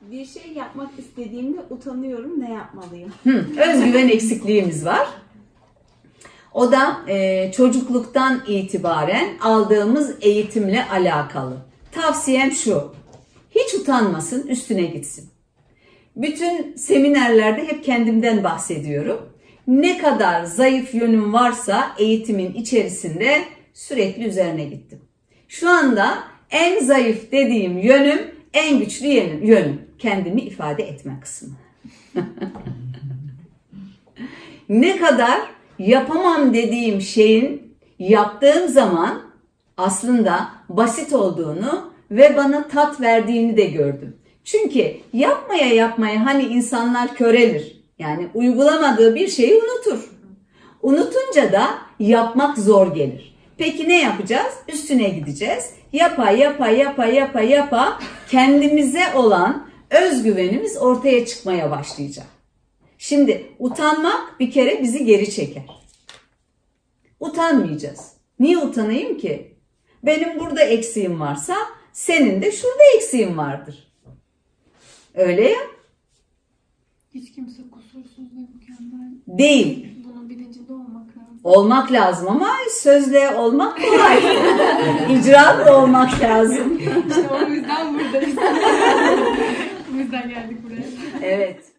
Bir şey yapmak istediğimde utanıyorum. Ne yapmalıyım? Hı, özgüven eksikliğimiz var. O da e, çocukluktan itibaren aldığımız eğitimle alakalı. Tavsiyem şu. Hiç utanmasın, üstüne gitsin. Bütün seminerlerde hep kendimden bahsediyorum. Ne kadar zayıf yönüm varsa eğitimin içerisinde sürekli üzerine gittim. Şu anda en zayıf dediğim yönüm en güçlü yönüm. Kendimi ifade etme kısmı. ne kadar yapamam dediğim şeyin yaptığım zaman aslında basit olduğunu ve bana tat verdiğini de gördüm. Çünkü yapmaya yapmaya hani insanlar körelir. Yani uygulamadığı bir şeyi unutur. Unutunca da yapmak zor gelir. Peki ne yapacağız? Üstüne gideceğiz. Yapa yapa yapa yapa yapa kendimize olan özgüvenimiz ortaya çıkmaya başlayacak. Şimdi utanmak bir kere bizi geri çeker. Utanmayacağız. Niye utanayım ki? Benim burada eksiğim varsa senin de şurada eksiğin vardır. Öyle ya? Hiç kimse kusursuz ve mükemmel. Değil. Olmak lazım ama sözle olmak kolay. İcraatla olmak lazım. İşte o yüzden buradayız. o yüzden geldik buraya. Evet.